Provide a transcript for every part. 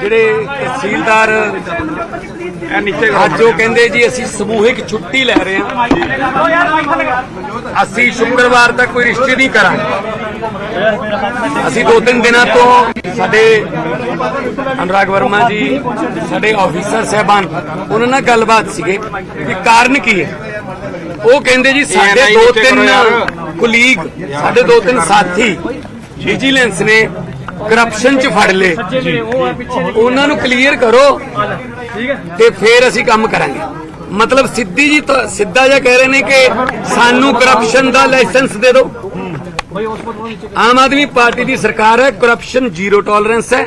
ਜਿਹੜੇ ਤਹਿਸੀਲਦਾਰ ਇਹ ਨੀਚੇ ਅੱਜ ਉਹ ਕਹਿੰਦੇ ਜੀ ਅਸੀਂ ਸਮੂਹਿਕ ਛੁੱਟੀ ਲੈ ਰਹੇ ਹਾਂ। ਅਸੀਂ ਸ਼ੁੱਕਰਵਾਰ ਤੱਕ ਕੋਈ ਰਿਸ਼ਤੇ ਨਹੀਂ ਕਰਾਂਗੇ। ਅਸੀਂ ਦੋ ਤਿੰਨ ਦਿਨਾਂ ਤੋਂ ਸਾਡੇ ਅਨੁਰਾਗ ਵਰਮਾ ਜੀ ਸਾਡੇ ਆਫੀਸਰ ਸਹਿਬਾਨ ਉਹਨਾਂ ਨਾਲ ਗੱਲਬਾਤ ਸੀਗੇ ਕਿ ਕਾਰਨ ਕੀ ਹੈ? ਉਹ ਕਹਿੰਦੇ ਜੀ ਸਾਡੇ ਦੋ ਤਿੰਨ। ਕੁਲੀਗ ਸਾਡੇ ਦੋ ਤਿੰਨ ਸਾਥੀ ਵਿਜੀਲੈਂਸ ਨੇ ਕਰਪਸ਼ਨ ਚ ਫੜ ਲਏ। ਉਹਨਾਂ ਨੂੰ ਕਲੀਅਰ ਕਰੋ ਤੇ ਫਿਰ ਅਸੀਂ ਕੰਮ ਕਰਾਂਗੇ। ਮਤਲਬ ਸਿੱਧੀ ਜੀ ਸਿੱਧਾ ਜਿਹਾ ਕਹਿ ਰਹੇ ਨੇ ਕਿ ਸਾਨੂੰ ਕਰਪਸ਼ਨ ਦਾ ਲਾਇਸੈਂਸ ਦੇ ਦਿਓ। ਆਮ ਆਦਮੀ ਪਾਰਟੀ ਦੀ ਸਰਕਾਰ ਹੈ ਕਰਪਸ਼ਨ ਜ਼ੀਰੋ ਟੋਲਰੈਂਸ ਹੈ।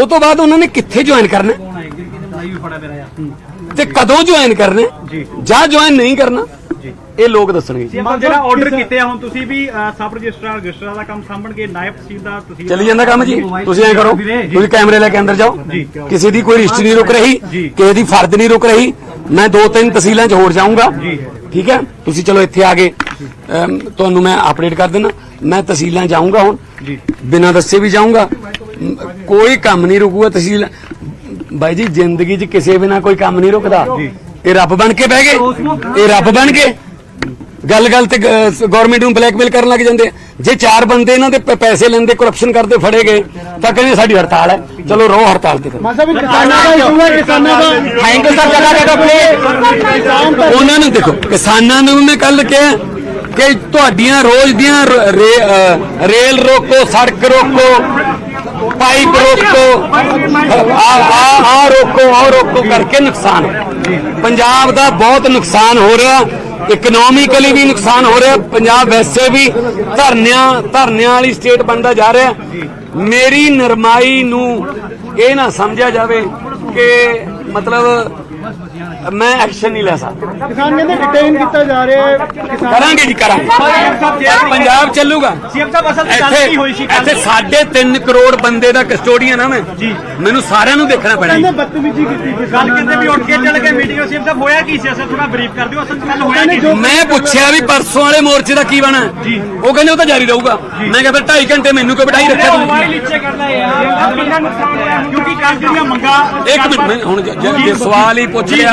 ਉਹ ਤੋਂ ਬਾਅਦ ਉਹਨਾਂ ਨੇ ਕਿੱਥੇ ਜੁਆਇਨ ਕਰਨਾ? ਤੇ ਕਦੋਂ ਜੁਆਇਨ ਕਰਨਾ? ਜਾਂ। ਜੁਆਇਨ ਨਹੀਂ ਕਰਨਾ? ਇਹ ਲੋਕ ਦੱਸਣਗੇ। ਜਿਹੜਾ ਆਰਡਰ ਕੀਤੇ ਆ ਹੁਣ ਤੁਸੀਂ ਵੀ ਸਬ ਰਜਿਸਟਰਾਰ ਰਜਿਸਟਰਾਂ ਦਾ ਕੰਮ ਸਾਂਭਣ ਕੇ ਨਾਇਬ ਤਹਿਸੀਲਦਾਰ ਤੁਸੀਂ ਚੱਲੀ ਜਾਂਦਾ ਕੰਮ ਜੀ? ਤੁਸੀਂ ਐ ਕਰੋ ਤੁਸੀਂ ਕੈਮਰੇ ਲੈ ਕੇ ਅੰਦਰ ਜਾਓ। ਕਿਸੇ ਦੀ ਕੋਈ ਰਿਸ਼ਤੇ ਨਹੀਂ ਰੁਕ ਰਹੀ ਕਿਸੇ ਦੀ ਫਰਦ ਨਹੀਂ ਰੁਕ ਰਹੀ। ਮੈਂ ਦੋ ਤਿੰਨ ਤਹਿਸੀਲਾਂ 'ਚ ਹੋਰ ਜਾਊਂਗਾ। ਠੀਕ ਹੈ? ਤੁਸੀਂ ਚਲੋ ਇੱਥੇ ਆ ਗਏ ਤੁਹਾਨੂੰ ਮੈਂ ਅਪਡੇਟ ਕਰ ਦਿੰਦਾ। ਮੈਂ ਤਹਿਸੀਲਾਂ ਜਾਊਂਗਾ ਹੁਣ। ਬਿਨਾਂ ਦੱਸੇ ਵੀ ਜਾਊਂਗਾ। ਕੋਈ ਕੰਮ ਨਹੀਂ ਰੁਕੂਗਾ ਤਹਿਸੀਲ ਬਾਈ ਜੀ ਜ਼ਿੰਦਗੀ 'ਚ ਕਿਸੇ ਬਿਨਾ ਕੋਈ ਕੰਮ ਨਹੀਂ ਰੁਕਦਾ। ਇਹ ਰੱਬ ਬਣ ਕੇ ਬਹਿ ਗਏ। ਇਹ ਰੱਬ ਬਣ ਗਏ। ਗੱਲ ਗੱਲ ਤੇ ਗਵਰਨਮੈਂਟ ਨੂੰ ਬਲੈਕਮੇਲ ਕਰਨ ਲੱਗ ਜਾਂਦੇ। ਜੇ ਚਾਰ ਬੰਦੇ ਇਹਨਾਂ ਦੇ ਪੈਸੇ ਲੈਂਦੇ ਕਰਪਸ਼ਨ ਕਰਦੇ ਫੜੇ ਗਏ ਤਾਂ ਕਹਿੰਦੇ ਸਾਡੀ ਹੜਤਾਲ ਹੈ। ਚਲੋ ਰੋ ਹੜਤਾਲ ਤੇ ਉਹਨਾਂ ਨੂੰ ਦੇਖੋ ਕਿਸਾਨਾਂ ਨੂੰ ਮੈਂ ਕੱਲ ਕਿਹਾ ਕਿ ਤੁਹਾਡੀਆਂ ਰੋਜ਼ ਦੀਆਂ ਰੇਲ ਰੋਕੋ ਸੜਕ ਰੋਕੋ। ਪਾਈਪ ਰੋਕੋ ਆ ਆ ਆ ਰੋਕੋ ਆ ਰੋਕੋ ਕਰਕੇ ਨੁਕਸਾਨ। ਪੰਜਾਬ ਦਾ ਬਹੁਤ ਨੁਕਸਾਨ ਹੋ ਰਿਹਾ। ਇਕਨੋਮਿਕਲੀ ਵੀ ਨੁਕਸਾਨ ਹੋ ਰਿਹਾ। ਪੰਜਾਬ ਵੈਸੇ ਵੀ ਧਰਨਿਆਂ ਧਰਨਿਆਂ ਵਾਲੀ ਸਟੇਟ ਬਣਦਾ ਜਾ ਰਿਹਾ। ਮੇਰੀ ਨਰਮਾਈ ਨੂੰ ਇਹ ਨਾ ਸਮਝਿਆ ਜਾਵੇ ਕਿ ਮਤਲਬ ਮੈਂ ਐਕਸ਼ਨ ਨਹੀਂ ਲੈ ਸਕਦਾ। ਕਿਸਾਨ ਕਹਿੰਦੇ ਡਿਟੇਨ ਕੀਤਾ ਜਾ ਰਿਹਾ ਹੈ ਕਿਸਾਨ ਕਰਾਂਗੇ ਜੀ ਕਰਾਂਗੇ। ਪੰਜਾਬ ਚੱਲੂਗਾ। ਸੀਐਮ ਸਾਹਿਬ ਅਸਲ ਗੱਲ ਕੀ ਹੋਈ ਸੀ? ਇੱਥੇ ਸਾਢੇ 3 ਕਰੋੜ ਬੰਦੇ ਦਾ ਕਸਟੋਡੀਅਨ ਆ ਮੈਂ। ਜੀ। ਮੈਨੂੰ ਸਾਰਿਆਂ ਨੂੰ ਦੇਖਣਾ ਪੈਣਾ ਕਹਿੰਦੇ ਜੀ ਬਦਤਮੀਜ਼ੀ ਕੀਤੀ ਗੱਲ ਕਹਿੰਦੇ ਵੀ ਉੱਠ ਕੇ ਚੱਲ ਗਏ ਮੀਟਿੰਗ ਸੀਐਮ ਸਾਹਿਬ ਹੋਇਆ ਕੀ ਸੀ? ਅਸਲ ਥੋੜਾ ਬਰੀਫ ਕਰ ਦਿਓ ਅਸਲ ਕੱਲ ਹੋਇਆ ਕੀ? ਮੈਂ ਪੁੱਛਿਆ ਵੀ ਪਰਸੋਂ ਵਾਲੇ ਮੋਰਚੇ ਦਾ ਕੀ ਬਣਾ ਜੀ। ਉਹ ਕਹਿੰਦੇ ਉਹ ਤਾਂ ਜਾਰੀ ਰਹੂਗਾ। ਮੈਂ ਕਿਹਾ ਫਿਰ 2.5 ਘੰਟੇ ਮੈਨੂੰ ਕਿਉਂ ਬਿਠਾਈ ਰੱਖਿਆ ਤੁਸੀਂ? ਨੀਚੇ ਕਰਨਾ ਯਾਰ। ਕਿੰਨਾ ਨੁਕਸਾਨ ਹੋਇਆ ਕਿਉਂਕਿ ਕੱਲ ਜਿਹੜੀਆਂ ਮੰਗਾਂ। ਇੱਕ ਮਿੰਟ ਮੈਂ ਹੁਣ ਜ- ਸਵਾਲ ਹੀ ਪੁੱਛ ਲਿਆ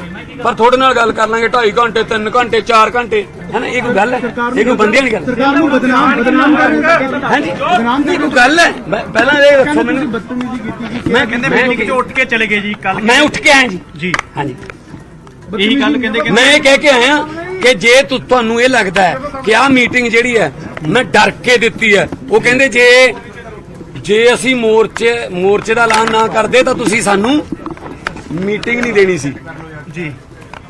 ਪਰ ਤੁਹਾਡੇ ਨਾਲ ਗੱਲ ਕਰ ਲਾਂਗੇ 2.5 ਘੰਟੇ 3 ਘੰਟੇ 4 ਘੰਟੇ। ਹੈ ਨਾ ਇਹ ਕੋਈ ਗੱਲ ਹੈ? ਇਹ ਕੋਈ ਬੰਦਿਆਂ ਨਹੀਂ ਗੱਲ ਸਰਕਾਰ ਨੂੰ ਬਦਨਾਮ ਬਦਨਾਮ ਕਰ ਰਹੇ ਕਹਿੰਦੇ ਹਾਂਜੀ ਬਦਨਾਮ ਇਹ ਕੋਈ ਗੱਲ ਹੈ? ਮੈਂ- ਪਹਿਲਾਂ ਇਹ ਦੱਸੋ ਮੈਨੂੰ। ਬਦਤਮੀਜ਼ੀ ਕੀਤੀ ਜੀ ਮੈਂ ਕਹਿੰਦੇ ਮੈਂ- 'ਚ ਉੱਠ ਕੇ ਚਲੇ ਗਏ ਜੀ ਕੱਲ ਮੈਂ ਉੱਠ ਕੇ ਆਇਆ ਜੀ। ਜੀ। ਹਾਂਜੀ ਇਹੀ ਗੱਲ ਕਹਿੰਦੇ ਕਿ ਮੈਂ ਇਹ ਕਹਿ ਕੇ ਆਇਆ ਕਿ ਜੇ ਤੁ- ਤੁਹਾਨੂੰ ਇਹ ਲੱਗਦਾ ਹੈ ਕਿ ਆਹ ਮੀਟਿੰਗ ਜਿਹੜੀ ਹੈ ਮੈਂ ਡਰ ਕੇ ਦਿੱਤੀ ਹੈ। ਉਹ ਕਹਿੰਦੇ ਜੇ ਜੇ ਅਸੀਂ ਮੋਰਚੇ ਮੋਰਚੇ ਦਾ ਐਲਾਨ ਨਾ ਕਰਦੇ ਤਾਂ ਤੁਸੀਂ ਸਾਨੂੰ ਮੀਟਿੰਗ ਨਹੀਂ ਦੇਣੀ ਸੀ। ਜੀ।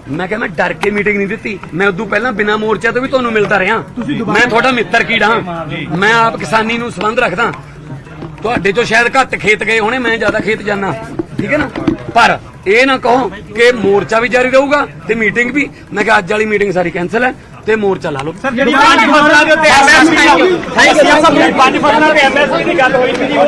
ਮੈਂ ਕਿਹਾ ਮੈਂ ਡਰ ਕੇ ਮੀਟਿੰਗ ਨਹੀਂ ਦਿੱਤੀ। ਮੈਂ ਉਦੋਂ ਪਹਿਲਾਂ ਬਿਨਾ ਮੋਰਚਾ ਤੋਂ ਵੀ ਤੁਹਾਨੂੰ ਮਿਲਦਾ ਰਿਹਾ। ਮੈਂ ਤੁਹਾਡਾ ਮਿੱਤਰ ਕੀੜਾ ਮੈਂ ਆਪ ਕਿਸਾਨੀ ਨੂੰ ਸੰਬੰਧ ਰੱਖਦਾ। ਤੁਹਾਡੇ ਤੋਂ ਸ਼ਾਇਦ ਘੱਟ ਖੇਤ ਗਏ ਹੋਣੇ ਮੈਂ ਜ਼ਿਆਦਾ ਖੇਤ ਜਾਣਾ ਠੀਕ ਹੈ ਨਾ? ਪਰ ਇਹ ਨਾ ਕਹੋ ਕਿ ਮੋਰਚਾ ਵੀ ਜਾਰੀ ਰਹੂਗਾ ਤੇ ਮੀਟਿੰਗ ਵੀ। ਮੈਂ ਕਿਹਾ ਅੱਜ ਵਾਲੀ ਮੀਟਿੰਗ ਸਾਰੀ ਕੈਨਸਲ ਹੈ ਤੇ ਮੋਰਚਾ ਲਾ ਲਓ। ਸਰ ਜਿਹੜੀ ਪੰਜ ਫਸਲਾਂ ਦੇ ਉੱਤੇ ਐਮਐਸਪੀ ਥੈਂਕ ਯੂ ਸਰ ਪੰਜ ਫਸਲਾਂ ਤੇ ਐਮਐਸਪੀ ਦੀ ਗੱਲ ਹੋਈ ਸੀ